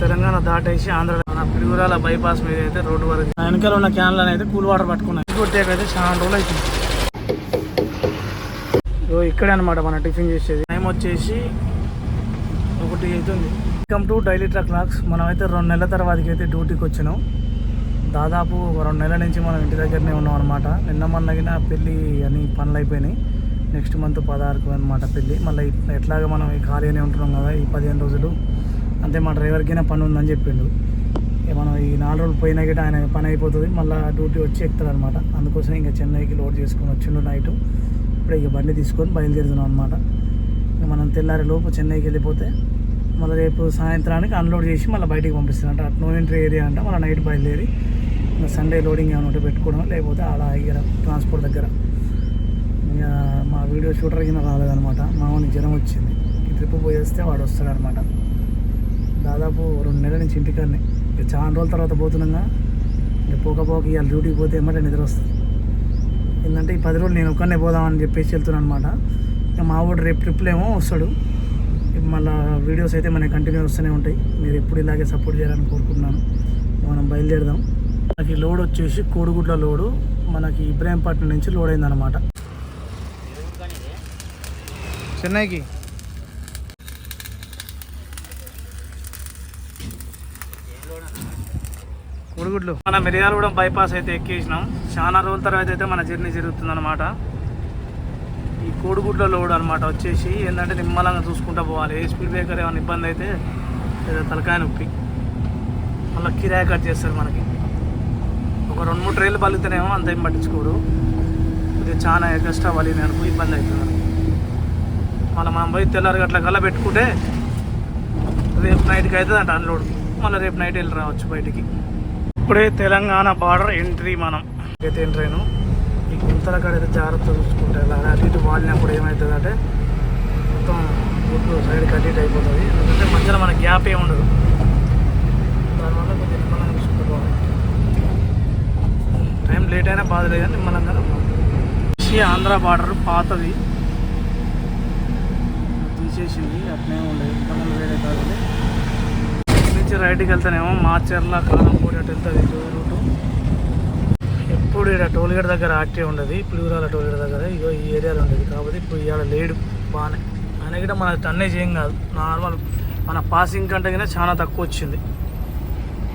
తెలంగాణ దాటేసి ఆంధ్ర పిడుగురాల బైపాస్ మీద అయితే రోడ్డు వరకు వెనకాల ఉన్న క్యాన్లను అయితే కూల్ వాటర్ పట్టుకున్నాయి. కొట్టేకైతే చాలా రోజులు అవుతుంది ఇక్కడే అనమాట మన టిఫిన్ చేసేది. టైం వచ్చేసి ఒకటి అవుతుంది. Welcome to daily truck locks మనం అయితే రెండు నెలల తర్వాతకి అయితే డ్యూటీకి వచ్చినాం. దాదాపు రెండు నెలల నుంచి మనం ఇంటి దగ్గరనే ఉన్నాం అనమాట నిన్న మొన్నగిన పెళ్ళి అని పనులు అయిపోయినాయి. నెక్స్ట్ మంత్ పదహారుకు అనమాట పెళ్ళి. మళ్ళీ ఎట్లాగా మనం ఈ ఖాళీగానే ఉంటున్నాం కదా ఈ పదిహేను రోజులు. అంతే మా డ్రైవర్కైనా పని ఉందని చెప్పిండు. ఇక మనం ఈ నాలుగు రోజులు పోయినా గట్రా ఆయన పని అయిపోతుంది మళ్ళీ డ్యూటీ వచ్చి ఎక్కుతాడు అనమాట అందుకోసం ఇంకా చెన్నైకి లోడ్ చేసుకొని వచ్చిండు నైట్ ఇప్పుడే ఇక బండి తీసుకొని బయలుదేరుతున్నాం అనమాట ఇక మనం తెల్లారి లోపు చెన్నైకి వెళ్ళిపోతే మళ్ళీ రేపు సాయంత్రానికి అన్లోడ్ చేసి మళ్ళీ బయటికి పంపిస్తారు అంటే నో ఎంట్రీ ఏరియా అంటే మళ్ళీ నైట్ బయలుదేరి ఇంకా సండే లోడింగ్ ఏమైనా ఉంటే పెట్టుకోవడం లేకపోతే ఆడ దగ్గర ట్రాన్స్పోర్ట్ దగ్గర. ఇక మా వీడియో షూటర్ కింద రాలేదనమాట మా జ్వరం వచ్చింది. ఈ ట్రిప్ పోయి వస్తే వాడు వస్తాడనమాట దాదాపు రెండు నెలల నుంచి ఇంటికాడనే. ఇక చాలా రోజుల తర్వాత పోతున్నాగా. ఇక పోక పోక ఇవాళ డ్యూటీకి పోతే ఏమంటే నిద్ర వస్తుంది. ఏంటంటే ఈ పది రోజులు నేను ఒక్కనే పోదామని చెప్పేసి వెళ్తున్నాను అనమాట ఇక మా వాడు రేపు ట్రిప్లు ఏమో వస్తాడు. ఇక మళ్ళీ వీడియోస్ అయితే మనకి కంటిన్యూ వస్తూనే ఉంటాయి. మీరు ఎప్పుడు ఇలాగే సపోర్ట్ చేయాలని కోరుకుంటున్నాను. మనం బయలుదేరదాం. మనకి లోడ్ వచ్చేసి కోడిగుడ్ల లోడు. మనకి ఇబ్రాహీంపట్నం నుంచి లోడ్ అయిందనమాట చెన్నైకి? కోడిగుడ్లు మన మిర్యాలగూడెం బైపాస్ అయితే ఎక్కేసినాం. చాలా రోజుల తర్వాత అయితే మన జర్నీ జరుగుతుందన్నమాట. ఈ కోడిగుడ్ల లోడ్ అనమాట వచ్చేసి ఏంటంటే నిమ్మలంగా చూసుకుంటూ పోవాలి. ఏ స్పీడ్ బ్రేకర్ ఏమైనా ఇబ్బంది అయితే లేదా తలకాయ నొప్పి. మళ్ళీ కిరాయి కట్ చేస్తారు మనకి. ఒక రెండు మూడు ట్రైన్లు పలుకుతానేమో అంత ఏం పట్టించుకోడు. ఇది చాలా ఎక్స్ట్రా పలిగినాయి అనుకో ఇబ్బంది అవుతుంది మళ్ళీ మనం పోయి తెల్లారి గట్ల కల్లా పెట్టుకుంటే రేపు నైట్కి అవుతుంది అంట అన్లోడ్ మళ్ళీ రేపు నైట్ వెళ్ళి రావచ్చు బయటికి. ఇప్పుడే తెలంగాణ బార్డర్ ఎంట్రీ మనం. అయితే ఎంట్రీ ఈ గుంతల కాడ అయితే జాగ్రత్త చూసుకుంటే ఇలా అటు ఇటు వాలినప్పుడు ఏమవుతుంది అంటే మొత్తం గుడ్డు సైడ్ కట్ అయిపోతుంది. ఎందుకంటే మధ్యలో మన గ్యాప్ ఏమి ఉండదు. దానివల్ల కొంచెం నిమ్మలంగా చూసుకుంటుకోవాలి టైం లేట్ అయినా బాధ లేదని నిమ్మలంగా ఆంధ్ర బార్డర్ పాతది. తీసేసింది అట్నే ఉండేది. పనులు వేరే కాదు. నుంచి రైట్కి వెళ్తానేమో మాచర్ల కాలంపూడి అటు వెళ్తుంది రూటు. ఎప్పుడు ఇక్కడ టోల్గేట్ దగ్గర యాక్టివ్ ఉండదు పులిగురాల టోల్గేట్ దగ్గర ఇగో ఈ ఏరియాలో ఉండేది. కాబట్టి ఇప్పుడు ఇవాళ లేడు బాగానే ఆయన కూడా మన టన్నేజ్ ఏం కాదు. నార్మల్ మన పాసింగ్ కంటే కూడా చాలా తక్కువ వచ్చింది.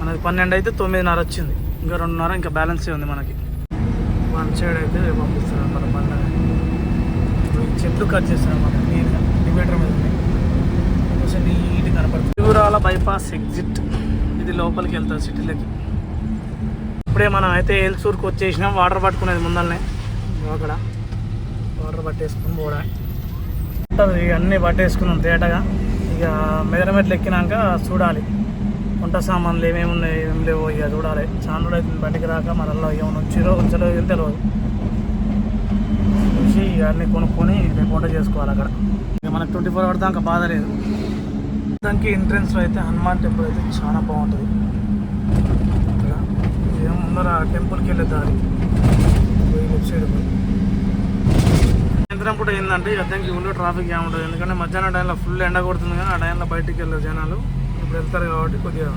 మనది పన్నెండు అయితే తొమ్మిదిన్నర వచ్చింది. ఇంకా రెండున్నర ఇంకా బ్యాలెన్సే ఉంది మనకి. వన్ సైడ్ అయితే పంపిస్తున్నాం మన బండి చెట్లు కట్ చేస్తున్నాం మనం నీట్గా డివైడర్ మీద ఉంది కొంచెం కనపడుతుంది. తిరువురాల బైపాస్ ఎగ్జిట్ ఇది లోపలికి వెళ్తుంది సిటీలోకి ఇప్పుడే మనం అయితే ఏల్చూరుకు వచ్చేసినాం. వాటర్ పట్టుకునేది ముందరనే. అక్కడ. వాటర్ పట్టేసుకుని కూడా ఉంటుంది ఇక అన్నీ పట్టేసుకున్నాం తేటగా. ఇక మెదరమెట్లు ఎక్కినాక చూడాలి. వంట సామాన్లు ఏమేమి ఉన్నాయి ఏం లేవో ఇక చూడాలి. చాలా అయితే అవుతుంది బయటికి రాక మనల్లో ఏమైనా వచ్చిరో ఉంచలో ఏం తెలియదు చూసి ఇక అన్నీ కొనుక్కొని రేపు వంట చేసుకోవాలి అక్కడ. ఇక మనకు ట్వంటీ ఫోర్ అవర్ దాకా బాధ లేదు. దానికి ఎంట్రన్స్లో అయితే హనుమాన్ టెంపుల్ అయితే చాలా బాగుంటుంది. ఇక్కడ ఏం ముందర టెంపుల్కి వెళ్ళే దారి? పోయి లెఫ్ట్ సైడ్ పోయి సాయంత్రం కూడా ఏంటంటే అర్థంకి ఊళ్ళో ట్రాఫిక్ ఏమి ఉండదు ఎందుకంటే మధ్యాహ్నం టైంలో ఫుల్ ఎండ కొడుతుంది కానీ ఆ టైంలో బయటికి వెళ్ళే జనాలు ఇప్పుడు వెళ్తారు కాబట్టి కొద్దిగా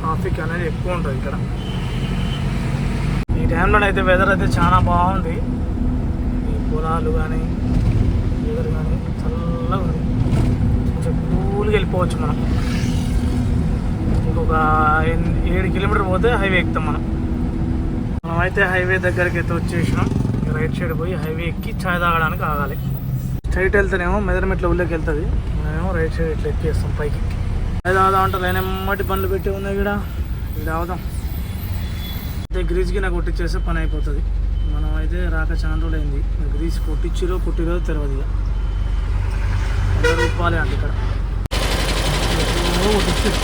ట్రాఫిక్ అనేది ఎక్కువ ఉంటుంది ఇక్కడ. ఈ టైంలో అయితే వెదర్ అయితే చాలా బాగుంది. ఈ పొలాలు కానీ వెదర్ కానీ చల్లగా ఉంది. వెళ్ళిపోవచ్చు మనం. ఇంకొక ఏడు కిలోమీటర్ పోతే హైవే ఎక్కుతాం మనం. మనమైతే హైవే దగ్గరికి అయితే వచ్చేసినాం రైట్ సైడ్ పోయి హైవే ఎక్కి చాయ్ తాగడానికి ఆగాలి. స్ట్రైట్ వెళ్తేనేమో మెదరమెట్ల ఊళ్ళోకి వెళ్తుంది. మేమేమో రైట్ సైడ్ ఇట్లా ఎక్కేస్తాం పైకి. అది తాగుదాం అంటే లైన్ ఎమ్మటి బండ్లు పెట్టి ఉన్నాయి ఇక్కడ ఇది తాగుదాం. అయితే గ్రీజ్కి నాకు కొట్టించేస్తే పని అయిపోతుంది. మనం అయితే రాక చాలా రోజులు అయింది గ్రీజ్ కొట్టించిరో కొట్టిరో తెలియదు ఇక. వంద రూపాయలే అండి ఇక్కడ. Oh, కొట్టించారు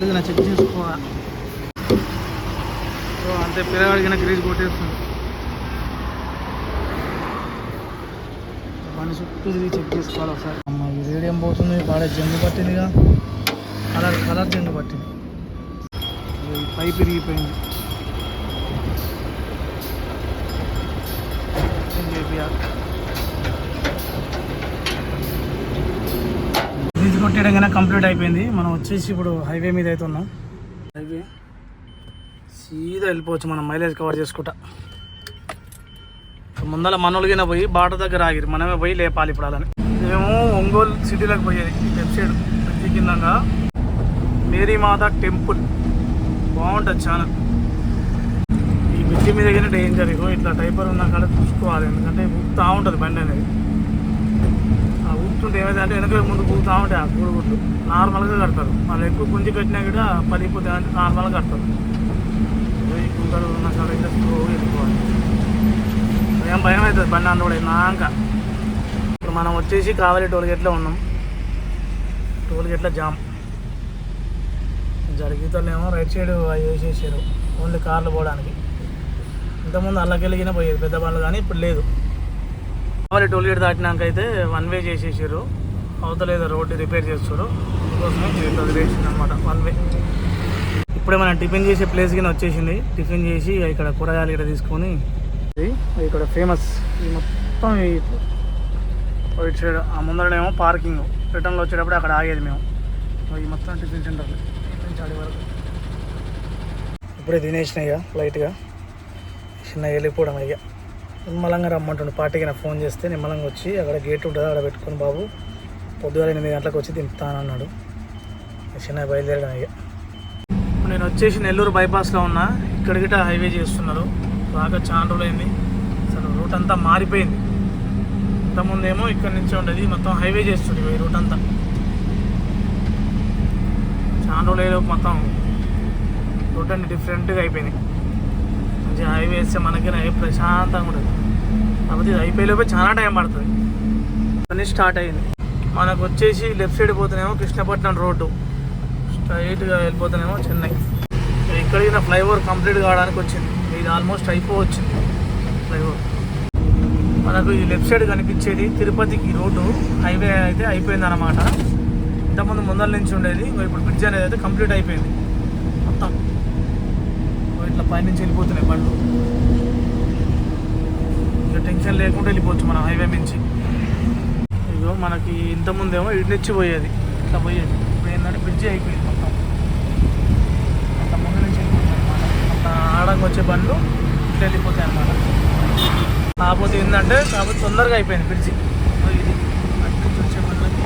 ఇది నా చెక్ చేసుకోవాలి సో అంతే పిల్లగాడికి గ్రీజ్ కొట్టేస్తుంది బండి చుట్టూ తిరిగి చెక్ చేసుకోవాలి ఒకసారి అమ్మ ఈ రేడియం పోతుంది బాగా జంగు పట్టిందిగా కలర్ కలర్ జంగు పట్టింది పైప్ విరిగిపోయింది కొట్టేయడంగానే కంప్లీట్ అయిపోయింది. మనం వచ్చేసి ఇప్పుడు హైవే మీద అయితే ఉన్నాం. హైవే సీదా వెళ్ళిపోవచ్చు మనం మైలేజ్ కవర్ చేసుకుంటా. ముందర మనోళ్ళకిన పోయి బాట దగ్గర ఆగిరు మనమే పోయి లేపాలి ఇప్పుడు అలాని. మేము ఒంగోలు సిటీలోకి పోయేది ఈ లెఫ్ట్ సైడ్ కిందంగా. మేరీమాత టెంపుల్. బాగుంటుంది చాలా ఈ బ్రిడ్జి మీద కానీ డేంజర్ ఇగో ఇట్లా టైపర్ ఉన్న కాడ చూసుకోవాలి. ఎందుకంటే ఊపుతా ఉంటుంది బండి అనేది. కట్టుకుంటే ఊపుతుంటే అంటే వెనక ముందు ఊపుతా ఉంటాయి ఆ కూడుగుడ్లు నార్మల్గా కడతారు. మళ్ళీ ఎక్కువ గుంజి కట్టినా కూడా పడిపోతే అంటే నార్మల్గా కడతారు. ఈ ఉన్న కాడ అయితే స్లో వెళ్ళిపోవాలి. ఏం భయం అవుతుంది. బండి అంత కూడా నాక ఇప్పుడు మనం వచ్చేసి కావాలి టోల్గేట్లో ఉన్నాం. టోల్గేట్లో జామ్. జరిగితేనేమో రైట్ సైడ్ అవి వేసేసారు. ఓన్లీ కార్లు పోవడానికి. ఇంతకుముందు అల్లకెళ్ళిగిన పోయేది. పెద్ద బండ్లు కానీ ఇప్పుడు లేదు. కావాలి టోల్గేట్ దాటినాక అయితే వన్ వే చేసేసారు అవతలేదు రోడ్డు రిపేర్ చేస్తారు అందుకోసమే వదిలేసింది అనమాట వన్ వే ఇప్పుడే మనం టిఫిన్ చేసే ప్లేస్ కింద వచ్చేసింది. టిఫిన్ చేసి ఇక్కడ కూరగాయలు ఇక్కడ తీసుకొని ఇక్కడ ఫేమస్ ఇది మొత్తం ఇటు సైడ్ ఆ ముందరనేమో పార్కింగ్ రిటర్న్లో వచ్చేటప్పుడు అక్కడ ఆగేది మేము. ఈ మొత్తం టిఫిన్ సెంటర్. టిఫిన్ వరకు. ఇప్పుడే తినేసినాయి ఇక లైట్గా చిన్న వెళ్ళిపోవడం అయ్యా నిమ్మలంగా రమ్మంటుండు. పార్టీకి నాకు ఫోన్ చేస్తే నిమ్మలంగా వచ్చి అక్కడ గేట్ ఉంటుంది అక్కడ పెట్టుకుని బాబు పొద్దుగాల ఎనిమిది గంటలకు వచ్చి తింపుతానన్నాడు చిన్న బయలుదేరడం అయ్యా నేను వచ్చేసి నెల్లూరు బైపాస్లో ఉన్నా. ఇక్కడ హైవే చేస్తున్నారు. బాగా చాలా రోజులైంది. అసలు రూట్ అంతా మారిపోయింది. ఇంతకుముందేమో ఇక్కడ నుంచి ఉండేది. మొత్తం హైవే చేస్తుంది ఈ రూట్ అంతా. చాలా రోజులు మొత్తం రూట్ అన్ని డిఫరెంట్గా అయిపోయినాయి. మంచిగా హైవే వేస్తే మనకి ప్రశాంతంగా ఉంటుంది కాకపోతే ఇది అయిపోయేలోపే చాలా టైం పడుతుంది. పని స్టార్ట్ అయింది. మనకు వచ్చేసి లెఫ్ట్ సైడ్ పోతేనేమో కృష్ణపట్నం రోడ్డు. స్ట్రైట్గా వెళ్ళిపోతేనేమో చెన్నై. ఇక్కడికి నా ఫ్లైఓవర్ కంప్లీట్ కావడానికి వచ్చింది. ఇది ఆల్మోస్ట్ అయిపోవచ్చింది ఫ్లైఓవర్. మనకు ఈ లెఫ్ట్ సైడ్ కనిపించేది తిరుపతికి రోడ్డు. హైవే అయితే అయిపోయింది అనమాట ఇంతకుముందు ముందర నుంచి ఉండేది. ఇప్పుడు బ్రిడ్జ్ అనేది అయితే కంప్లీట్ అయిపోయింది. మొత్తం. ఇట్లా పైనుంచి వెళ్ళిపోతున్నాయి బండ్లు. ఇక టెన్షన్ లేకుండా వెళ్ళిపోవచ్చు మనం హైవే నుంచి. ఇదిగో మనకి ఇంతకుముందేమో ఇటు పోయేది. ఇట్లా పోయేది. ఇప్పుడు ఏంటంటే బ్రిడ్జి అయిపోయింది మొత్తం. అంత ముందు నుంచి అనమాట అంత ఆడంగా వచ్చే బండ్లు ఇట్లా వెళ్ళిపోతాయి అనమాట కాకపోతే ఏంటంటే కాకపోతే తొందరగా అయిపోయింది బ్రిడ్జి ఇది. అటు వచ్చే బండ్లకి.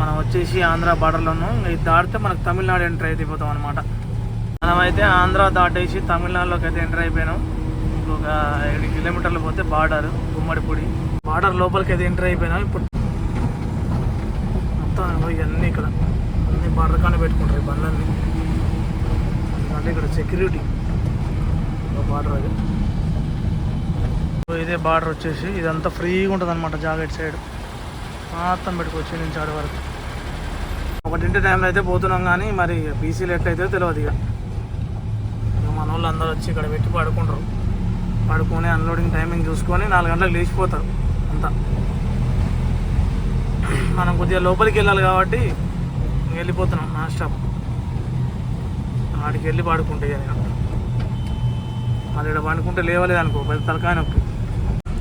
మనం వచ్చేసి ఆంధ్ర బార్డర్లోను ఇది దాటితే మనకు తమిళనాడు ఎంటర్ అయిపోతాం అనమాట మనమైతే ఆంధ్ర దాటేసి తమిళనాడులోకి అయితే ఎంటర్ అయిపోయినాం. ఇంకొక ఏడు కిలోమీటర్లు పోతే బార్డర్ గుమ్మడిపూడి బార్డర్ లోపలికి అయితే ఎంటర్ అయిపోయినా ఇప్పుడు మొత్తం ఇవన్నీ ఇక్కడ. అన్ని బార్డర్ కానీ పెట్టుకుంటారు ఈ బండ్లన్నీ. అంటే ఇక్కడ సెక్యూరిటీ బార్డర్ అది. ఇదే బార్డర్ వచ్చేసి ఇదంతా ఫ్రీగా ఉంటుంది అనమాట జాకెట్ సైడ్. మొత్తం పెట్టుకోవచ్చు నుంచి ఆడ వరకు. ఒకటింటి టైంలో అయితే పోతున్నాం కానీ మరి బీసీలు ఎట్లయితే తెలియదు ఇక. ఇక మన వాళ్ళు అందరూ వచ్చి ఇక్కడ పెట్టి పడుకుంటారు. పడుకొని అన్లోడింగ్ టైమింగ్ చూసుకొని నాలుగు గంటలకు లేచిపోతారు అంతా. మనం కొద్దిగా లోపలికి వెళ్ళాలి కాబట్టి వెళ్ళిపోతున్నాం నా స్టాప్ ఆడికి వెళ్ళి పడుకుంటే ఇక నేను. మళ్ళీ ఇక్కడ పండుకుంటే లేవలేదు అనుకో పెద్ద తలకాయ నొప్పి.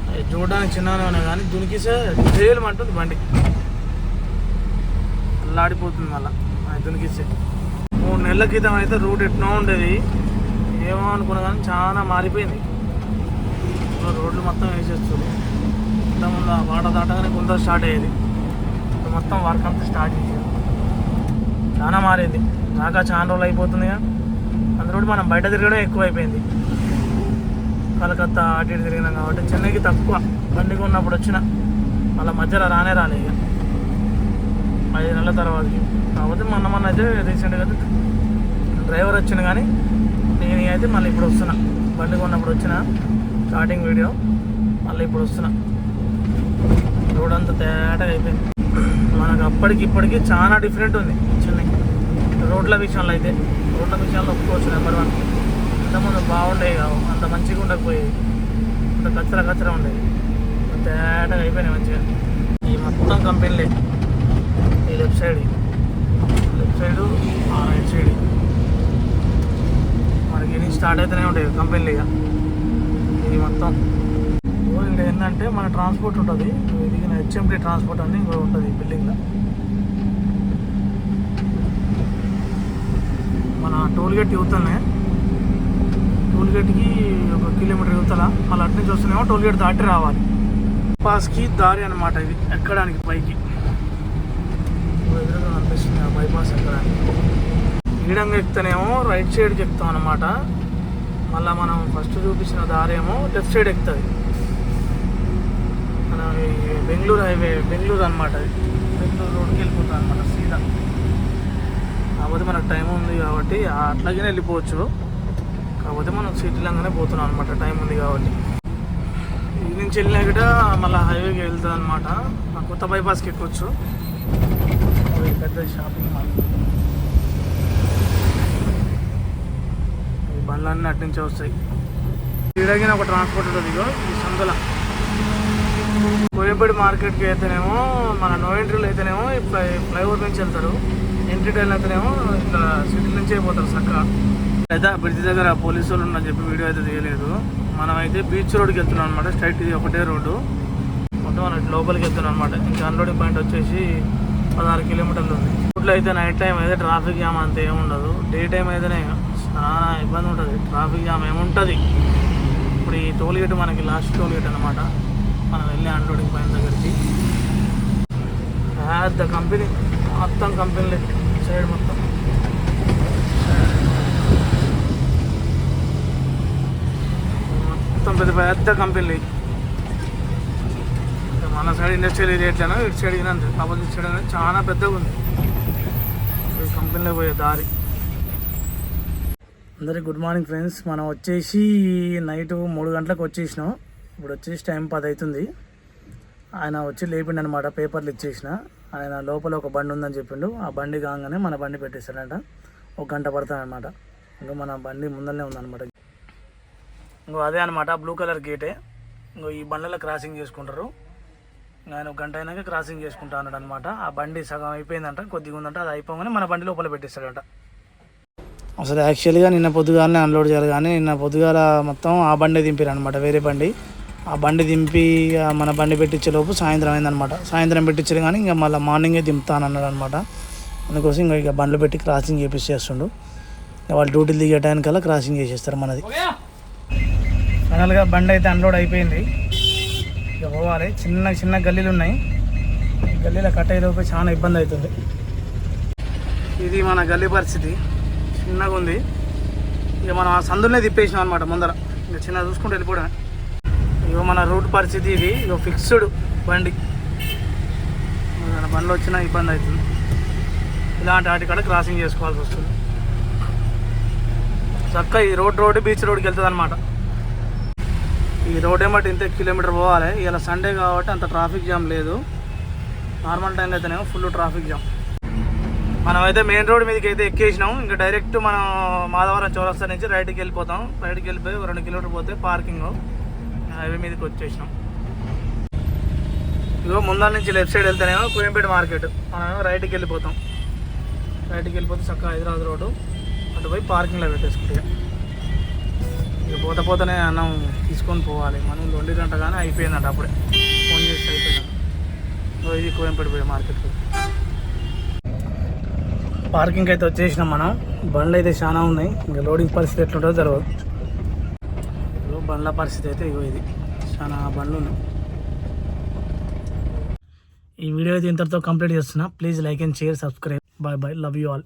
అది చూడడానికి చిన్నగానే కానీ దునికిసే తేలమంటుంది బండి. అల్లాడిపోతుంది మళ్ళీ. అది దునికిస్తే మూడు నెలల క్రితం అయితే రూట్ ఎట్లా ఉండేది. ఏమో అనుకున్నా కానీ చాలా మారిపోయింది. రోడ్లు మొత్తం వేసేస్తుంది ఇంతకుముందు ఆ వాట దాటగానే గుంత స్టార్ట్ అయ్యేది. ఇప్పుడు మొత్తం వర్క్ అంతా స్టార్ట్ చేసేది చాలా మారింది. దాకా చాలా రోజులు అయిపోతుందిగా. అందులో మనం బయట తిరగడం ఎక్కువ అయిపోయింది కలకత్తా అటు ఇటు తిరిగినాం కాబట్టి చెన్నైకి తక్కువ. బండికి ఉన్నప్పుడు వచ్చిన. వాళ్ళ మధ్యలో రానే రాలే ఇక. ఐదు నెలల తర్వాతకి. కాకపోతే మొన్న మొన్న అయితే రీసెంట్గా అయితే డ్రైవర్ వచ్చిన కానీ నేను అయితే మళ్ళీ ఇప్పుడు వస్తున్నా. బండి కొన్నప్పుడు వచ్చిన. Starting video. మళ్ళీ ఇప్పుడు వస్తున్నా. రోడ్ అంతా తేటగా అయిపోయింది. మనకు అప్పటికి ఇప్పటికి చాలా డిఫరెంట్ ఉంది చెన్నై రోడ్ల విషయంలో అయితే రోడ్ల విషయంలో ఒప్పుకోవచ్చు నెంబర్ వన్. ఇంతకుముందు బాగుండేవి కావు. అంత మంచిగా ఉండకపోయేది అంత కచ్చర కచ్చర ఉండేది తేటగా అయిపోయినాయి మంచిగా. ఈ మొత్తం కంపెనీలే. ఈ లెఫ్ట్ సైడ్. లెఫ్ట్ సైడ్ ఆ రైట్ సైడ్. మనకి ఇది స్టార్ట్ అయితేనే ఉంటాయి కంపెనీలు ఇక. ఇది మొత్తం. ఓ ఇక్కడ ఏంటంటే మన ట్రాన్స్పోర్ట్ ఉంటుంది. దిగిన హెచ్ఎండి ట్రాన్స్పోర్ట్ అని ఇంకో ఉంటుంది ఈ బిల్డింగ్లో మన టోల్గేట్ యువతనే టోల్గేట్కి ఒక కిలోమీటర్ యువతల మళ్ళీ అటు నుంచి వస్తున్నామో టోల్గేట్ దాటి రావాలి. బైపాస్కి దారి అనమాట ఇది. ఎక్కడానికి పైకి. ఎదురుగా అనిపిస్తుంది ఆ బైపాస్ ఎక్కడానికి. ఈడంగా ఎక్కుతానేమో రైట్ సైడ్కి ఎక్కుతాం అనమాట మళ్ళీ మనం ఫస్ట్ చూపించిన దారేమో లెఫ్ట్ సైడ్ ఎక్కుతుంది మన బెంగళూరు హైవే బెంగళూరు అనమాట అది. బెంగళూరు రోడ్కి వెళ్ళిపోతాం అనమాట సీదా. కాకపోతే మనకు టైం ఉంది కాబట్టి అట్లాగే వెళ్ళిపోవచ్చు. కాకపోతే మనం సిటీలంగానే పోతున్నాం అనమాట టైం ఉంది కాబట్టి. ఇది నుంచి వెళ్ళినాక మళ్ళీ హైవేకి వెళ్తుంది అనమాట కొత్త బైపాస్కి ఎక్కొచ్చు. పెద్ద షాపింగ్ మాల్ ఈ బండ్లన్నీ అటు నుంచే వస్తాయి. ఈడగిన ఒక ట్రాన్స్పోర్ట్ ఉంటుంది ఇగో ఈ సందుల. కోయపేడి మార్కెట్కి అయితేనేమో మన నో ఎంట్రీలు అయితేనేమో ఫ్లై ఫ్లైఓవర్ నుంచి వెళ్తారు ఎంట్రీ టైల్ అయితేనేమో ఇట్లా సిటీ నుంచి అయిపోతారు చక్కగా. అయితే బ్రిడ్జ్ దగ్గర పోలీసు వాళ్ళు ఉన్నారు చెప్పి వీడియో అయితే తీయలేదు. మనం అయితే బీచ్ రోడ్కి వెళ్తున్నాం అనమాట స్ట్రైట్ ఇది ఒకటే రోడ్డు. మొత్తం మనం లోపలికి వెళ్తున్నాం అనమాట ఇంకా అన్లోడింగ్ పాయింట్ వచ్చేసి పదహారు కిలోమీటర్లు ఉంది. రోడ్లో అయితే నైట్ టైం అయితే ట్రాఫిక్ జామ్ అంత ఏముండదు డే టైం అయితేనే చాలా ఇబ్బంది ఉంటుంది. ట్రాఫిక్ జామ్ ఏముంటుంది ఇప్పుడు ఈ టోల్ గేట్ మనకి లాస్ట్ టోల్ గేట్ అనమాట మనం వెళ్ళి అన్లోడింగ్ పాయింట్ దగ్గరికి. పెద్ద కంపెనీ మొత్తం కంపెనీలు. సైడ్ మొత్తం. మొత్తం పెద్ద పెద్ద కంపెనీలు. మన సైడ్ ఇండస్ట్రియల్ ఏరియా ఎట్లనో ఇటు సైడ్ అయినా అంతే. ఆపోజిట్ సైడ్ అనేది చాలా పెద్దగా ఉంది. ఈ కంపెనీలో పోయే దారి. అందరికి గుడ్ మార్నింగ్ ఫ్రెండ్స్. మనం వచ్చేసి నైట్ మూడు గంటలకు వచ్చేసినాం. ఇప్పుడు వచ్చేసి టైం పది అవుతుంది. ఆయన వచ్చి లేపిండు అనమాట పేపర్లు ఇచ్చేసిన. ఆయన లోపల ఒక బండి ఉందని చెప్పిండు. ఆ బండి కాగానే మన బండి పెట్టేశాడంట. ఒక గంట పడతాడనమాట ఇంకా మన బండి ముందరనే ఉందన్నమాట. ఇంకో అదే అనమాట బ్లూ కలర్ గేటే. ఇంకో ఈ బండ్లలో క్రాసింగ్ చేసుకుంటారు. ఆయన ఒక గంట అయినాక క్రాసింగ్ చేసుకుంటా అన్నాడు అనమాట ఆ బండి సగం అయిపోయిందంట కొద్దిగా ఉందంట. అది అయిపోగానే మన బండి లోపల పెట్టేస్తాడంట అసలు యాక్చువల్గా నిన్న పొద్దుగాలనే అన్లోడ్ చేయాలి కానీ నిన్న పొద్దుగాల మొత్తం ఆ బండి దింపారు అనమాట వేరే బండి. ఆ బండి దింపి మన బండి పెట్టించే లోపు సాయంత్రం అయిందనమాట సాయంత్రం పెట్టించారు కానీ ఇంకా మళ్ళీ మార్నింగే దింపుతానన్నాడు అనమాట అందుకోసం ఇంకా ఇక బండ్లు పెట్టి క్రాసింగ్ చేపిచ్చేస్తుండు ఇక వాళ్ళు డ్యూటీలు దిగే టైంకల్లా క్రాసింగ్ చేసేస్తారు మనది. ఫైనల్గా బండి అయితే అన్లోడ్ అయిపోయింది. ఇక పోవాలి. చిన్న చిన్న గల్లీలు ఉన్నాయి. గల్లీలో కట్ అయ్యేలోపు చాలా ఇబ్బంది అవుతుంది. ఇది మన గల్లీ పరిస్థితి. చిన్నగా ఉంది. ఇక మనం ఆ సందులోనే తిప్పేసినాం అనమాట ముందర. ఇక చిన్న చూసుకుంటూ వెళ్ళిపోవడమే. ఇక మన రూట్ పరిస్థితి ఇది. ఇక ఫిక్స్డ్ బండి. బండ్లు వచ్చినా ఇబ్బంది అవుతుంది. ఇలాంటి వాటి కాడ క్రాసింగ్ చేసుకోవాల్సి వస్తుంది. చక్క ఈ రోడ్ రోడ్ బీచ్ రోడ్కి వెళ్తుంది అనమాట ఈ రోడ్ ఏమంటే ఇంత కిలోమీటర్ పోవాలి? ఇలా సండే కాబట్టి అంత ట్రాఫిక్ జామ్ లేదు. నార్మల్ టైంలో అయితేనేమో ఫుల్ ట్రాఫిక్ జామ్ మనమైతే మెయిన్ రోడ్ మీదకి అయితే ఎక్కేసినాం. ఇంకా డైరెక్ట్ మనం మాధవరం చౌరస్తా నుంచి రైట్కి వెళ్ళిపోతాం. రైట్కి వెళ్ళిపోయి రెండు కిలోమీటర్ పోతే పార్కింగ్ హైవే మీదకి వచ్చేసినాం. ఇగో ముందర నుంచి లెఫ్ట్ సైడ్ వెళ్తేనేమో కోయంపేట మార్కెట్. మనమేమో రైట్కి వెళ్ళిపోతాం. రైట్కి వెళ్ళిపోతే చక్కగా హైదరాబాద్ రోడ్డు. అటు పోయి పార్కింగ్లో పెట్టేసుకుంటే. ఇక పోత పోతనే అన్నం తీసుకొని పోవాలి. మనం రెండు గంట కానీ అయిపోయిందంట అప్పుడే. ఫోన్ చేసి అయిపోయిందంట. ఇది కోయంపేట పోయే మార్కెట్కి. పార్కింగ్ అయితే వచ్చేసినాం మనం. బండ్లు అయితే చాలా ఉన్నాయి. ఇంకా లోడింగ్ పరిస్థితి ఎట్లుంటుందో తెలియదు బండ్ల పరిస్థితి అయితే ఇగో ఇది. చాలా బండ్లు ఉన్నాయి. ఈ వీడియో అయితే ఇంతటితో కంప్లీట్ చేస్తున్నా. Please like and share subscribe. Bye bye. Love you all